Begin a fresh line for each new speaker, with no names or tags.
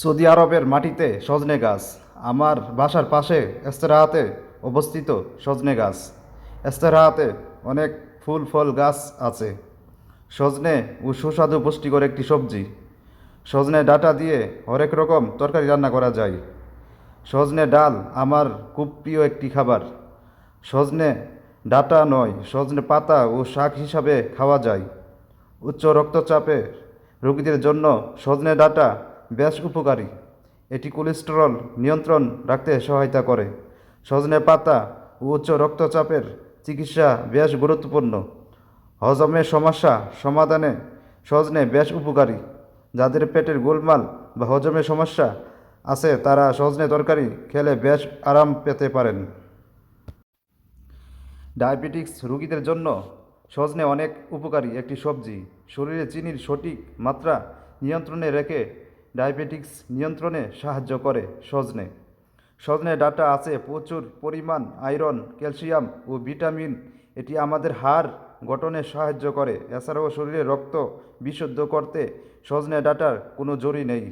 Saudi আরবের মাটিতে সজনে গাছ, আমার বাসার পাশে এস্তেরাহাতে অবস্থিত সজনে গাছ। এস্তেরাহাতে অনেক ফুল, ফল গাছ আছে। সজনে ও সুস্বাদু পুষ্টিকর একটি সবজি। সজনে ডাটা দিয়ে হরেক রকম তরকারি রান্না করা যায়। সজনে ডাল আমার খুব প্রিয় একটি খাবার। সজনে ডাটা নয়, সজনে পাতা ও শাক হিসাবে খাওয়া যায়। উচ্চ রক্তচাপে রোগীদের জন্য সজনে ডাঁটা বেশ উপকারী। এটি কোলেস্টেরল নিয়ন্ত্রণ রাখতে সহায়তা করে। সজনে পাতা ও উচ্চ রক্তচাপের চিকিৎসা বেশ গুরুত্বপূর্ণ। হজমের সমস্যা সমাধানে সজনে বেশ উপকারী। যাদের পেটের গোলমাল বা হজমের সমস্যা আছে, তারা সজনে তরকারি খেলে বেশ আরাম পেতে পারেন। ডায়াবেটিক্স রোগীদের জন্য সজনে অনেক উপকারী একটি সবজি। শরীরে চিনির সঠিক মাত্রা নিয়ন্ত্রণে রেখে ডায়াবেটিক্স নিয়ন্ত্রণে সাহায্য করে সজনে। সজনে ডাটা আছে প্রচুর পরিমাণ, আয়রন, ক্যালসিয়াম ও ভিটামিন। এটি আমাদের হাড় গঠনে সাহায্য করে। এছাড়াও শরীরে রক্ত বিশুদ্ধ করতে সজনে ডাটার কোনো জরুরি নেই।